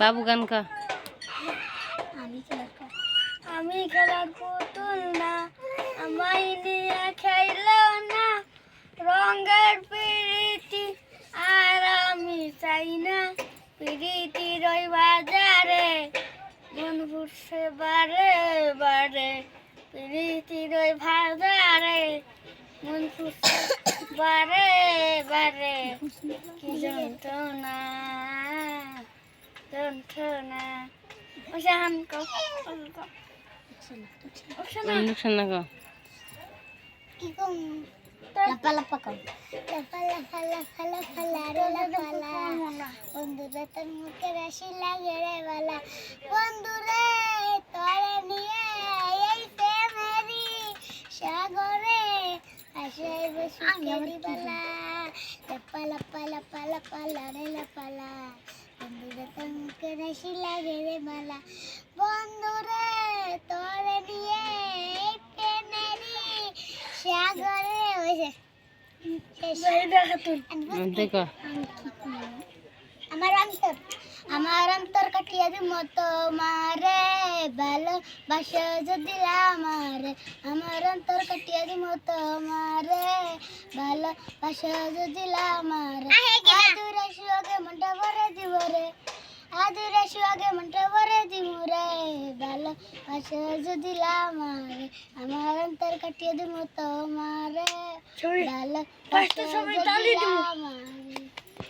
বাবু গান কা। আমি আমি খেলার পুতুল না আমায় নিয়ে খেল না। রঙের পিড়িতি আর আমি চাই না। পিড়িতির ওই বাজারে মন বারে বারে। পিড়িতির ওই বাজারে মন বারে বারে। কি বন্ধুরা তোর মুখে রাশি লাগে রে বালা বন্ধুরে তোরে নিয়ে এই প্রেমেরই সাগরে আসাই বসে বালা লাপা লাপা লাপা লাপা লারে লাপালা রাশি লাগে রে বালা বন্ধুরে তোরে নিয়ে প্রেমেরই সাগরে যে দেখো। আমার অন্তর আমার অন্তর কাটিয়ে দিব তোমারে ভালোবাসা যদি আমারে আমার অন্তর কাটিয়ে দিব তোমারে ভালোবাসা যদি আমারে। আদুরে সুয়াগে মনটা ভরে দিব রে ভালোবাসা যদি আমারে আমার অন্তর কাটিয়ে দিব তোমারে ভালোবাসা যদি আমারে